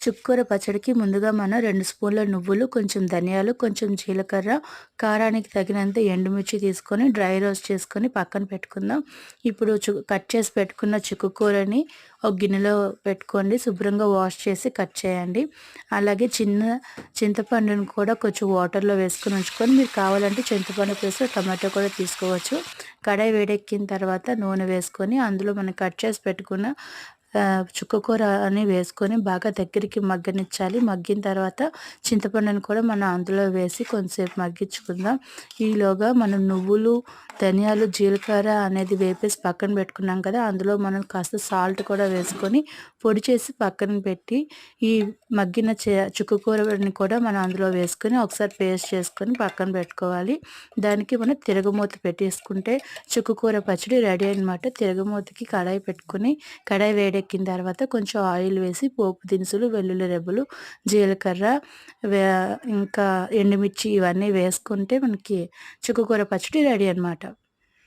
చుక్కూర పచ్చడికి ముందుగా మనం రెండు స్పూన్ల నువ్వులు కొంచెం ధనియాలు కొంచెం జీలకర్ర కారానికి తగినంత ఎండుమిర్చి తీసుకొని డ్రై రోస్ట్ చేసుకొని పక్కన పెట్టుకుందాం. ఇప్పుడు కట్ చేసి పెట్టుకున్న చిక్కుకూరని ఒక గిన్నెలో పెట్టుకోండి. శుభ్రంగా వాష్ చేసి కట్ చేయండి. అలాగే చిన్న చింతపండుని కూడా కొంచెం వాటర్లో వేసుకొని ఉంచుకొని మీరు కావాలంటే చింతపండు ప్లేస్లో టమాటో కూడా తీసుకోవచ్చు. కడాయి వేడెక్కిన తర్వాత నూనె వేసుకొని అందులో మనం కట్ చేసి పెట్టుకున్న చుక్కకూర అని వేసుకొని బాగా దగ్గరికి మగ్గనిచ్చాలి. మగ్గిన తర్వాత చింతపండుని కూడా మనం అందులో వేసి కొంచెంసేపు మగ్గించుకుందాం. ఈలోగా మనం నువ్వులు ధనియాలు జీలకర్ర అనేది వేపేసి పక్కన పెట్టుకున్నాం కదా అందులో మనం కాస్త సాల్ట్ కూడా వేసుకొని పొడి చేసి పక్కన పెట్టి ఈ మగ్గిన చుక్కకూరని కూడా మనం అందులో వేసుకొని ఒకసారి పేస్ట్ చేసుకొని పక్కన పెట్టుకోవాలి. దానికి మనం తిరగమూత పెట్టేసుకుంటే చుక్కకూర పచ్చడి రెడీ అనమాట తిరగమూతకి కడాయి పెట్టుకుని కడాయి వేడి వేడెక్కిన తర్వాత కొంచెం ఆయిల్ వేసి పోపు దినుసులు వెల్లుల్లి రెబ్బలు జీలకర్ర ఇంకా ఎండుమిర్చి ఇవన్నీ వేసుకుంటే మనకి చుక్కకూర పచ్చడి రెడీ అనమాట